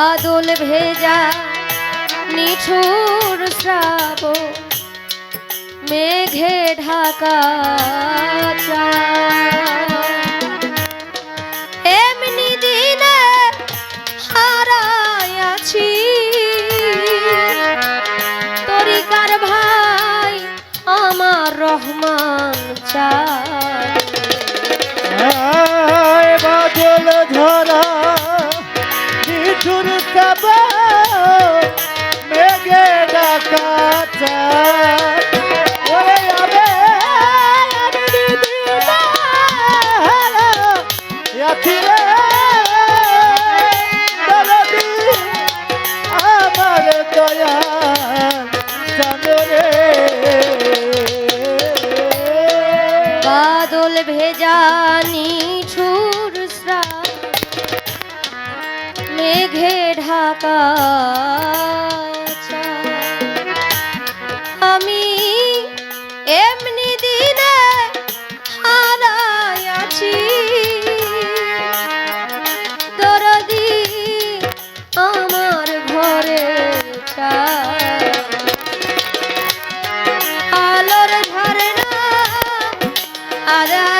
বাদল ভেজা নিঠুর শ্রাব মেঘে ঢাকা এমনি দিনে হারাই আছি, তরিকার ভাই আমার রহমান চা বাদল বাদল ভেজানি ছুর মেঘে ঢাকা ara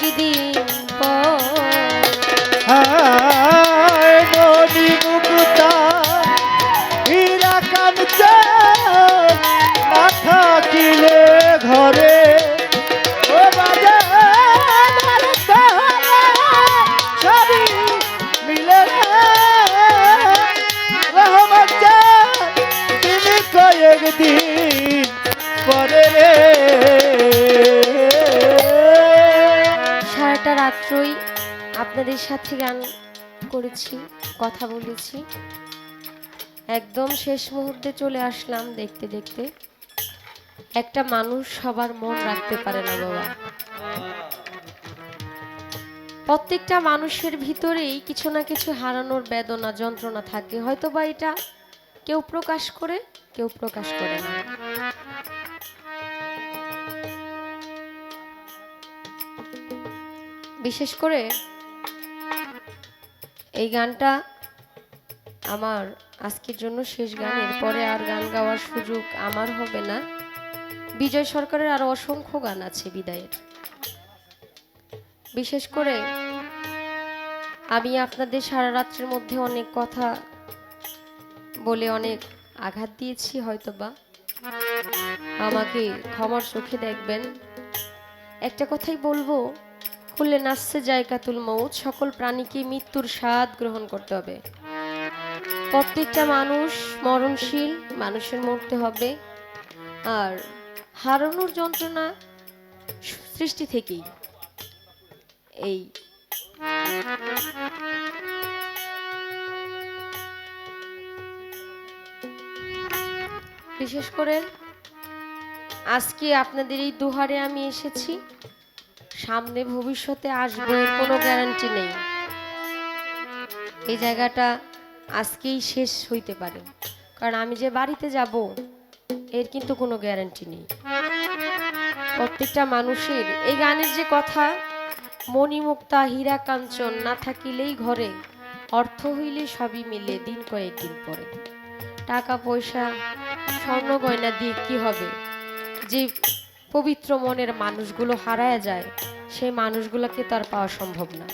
যদি সাথে গান করেছি, কথা বলেছি। একদম শেষ মুহূর্তে চলে আসলাম দেখতে দেখতে। একটা মানুষ সবার মন রাখতে পারে না, বাবা। প্রত্যেকটা মানুষের ভিতরেই কিছু না কিছু হারানোর বেদনা, যন্ত্রণা থাকে। হয়তো বা এটা কেউ প্রকাশ করে, কেউ প্রকাশ করে না। বিশেষ করে এই গানটা আমার আজকের জন্য শেষ গান, এরপরে আর গান গাওয়ার সুযোগ আমার হবে না। বিজয় সরকারের আরও অসংখ্য গান আছে বিদায়ের। বিশেষ করে আমি আপনাদের সারা রাত্রের মধ্যে অনেক কথা বলে অনেক আঘাত দিয়েছি, হয়তোবা। আমাকে ক্ষমার চোখে দেখবেন। একটা কথাই বলব খুললে নাচছে জায়গাতুল মৌত সকল প্রাণীকে মৃত্যুর স্বাদ গ্রহণ করতে হবে। প্রত্যেকটা মানুষ মরণশীল, মানুষের মরতে হবে। আর হারানোর যন্ত্রণা সৃষ্টি থেকেই এই। বিশেষ করে আজকে আপনাদের এই দুহারে আমি এসেছি। সামনে ভবিষ্যতে আসবে কোনো গ্যারান্টি নেই। এই জায়গাটা আজকেই শেষ হইতে পারে। কারণ আমি যে বাড়িতে যাব, এর কিন্তু কোনো গ্যারান্টি নেই। প্রত্যেকটা মানুষের এই গানের যে কথা, মণিমুক্তা, হীরা কাঞ্চন, না থাকিলেই ঘরে, অর্থ হইলে সবই মিলে দিন কয়েকদিন পরে। টাকা পয়সা স্বর্ণ গয়না দিয়ে কি হবে? যে পবিত্র মনের মানুষগুলো হারায় যায়, সেই মানুষগুলোকে তার পাওয়া সম্ভব না।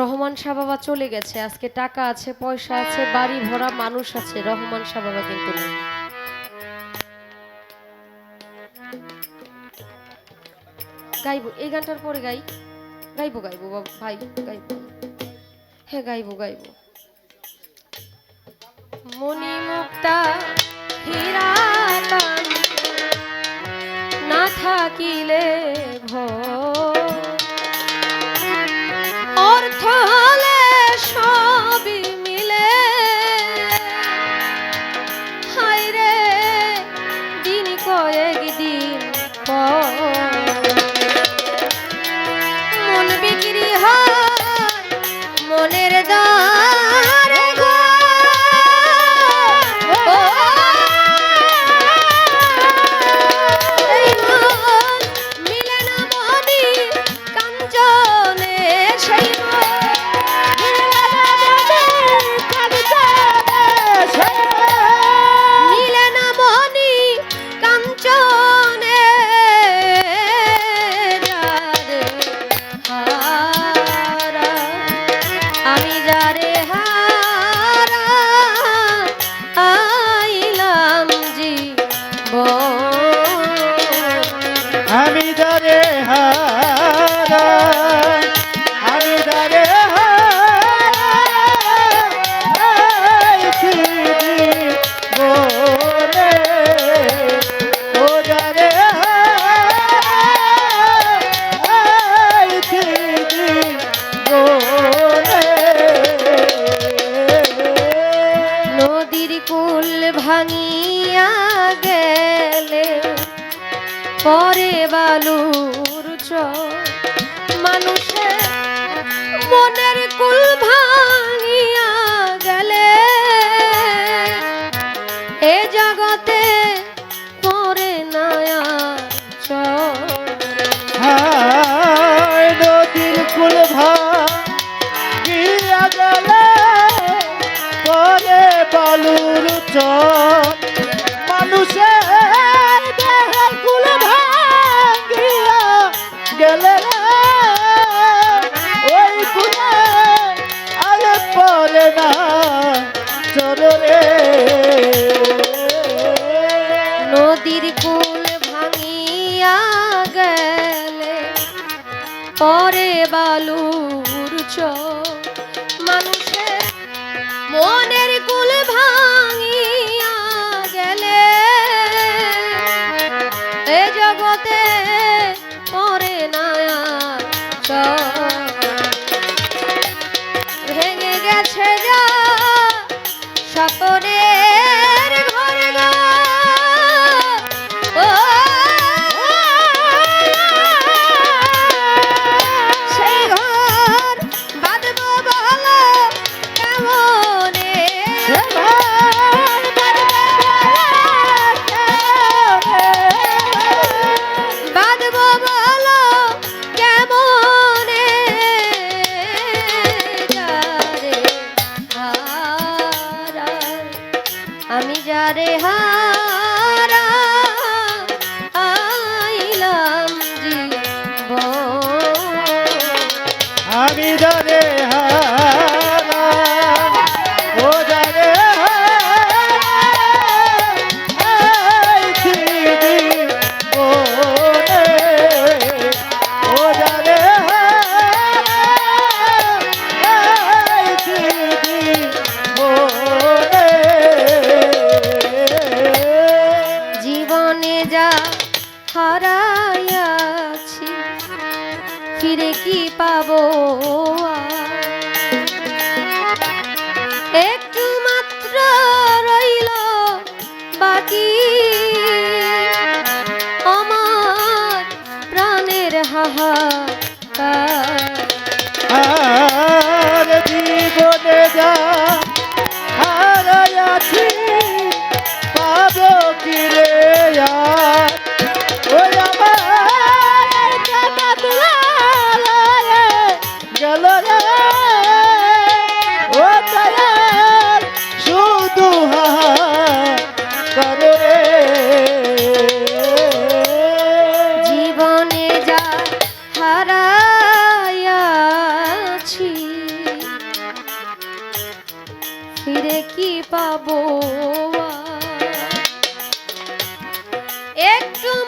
রহমান শাহ বাবা চলে গেছে, আজকে টাকা আছে, পয়সা আছে, বাড়ি ভরা মানুষ আছে, রহমান শাহ বাবা কিন্তু নেই। গাইবো, এই গানটার পরে গাই, গাইবো গাইবো ভাই, গাইবো। হ্যাঁ গাইবো গাইবো। মণিমুক্তা, হীরা কাঞ্চন না থাকিলে ভয় है পরে বালুর মানুষের মনের কুল ভাঙিয়া গেলে। এ জগতে পরে নয়া নদীর কুল ভাঙিয়া গেলে, পরে বালুর চর রে ফিরে কি পাবো আর? একটু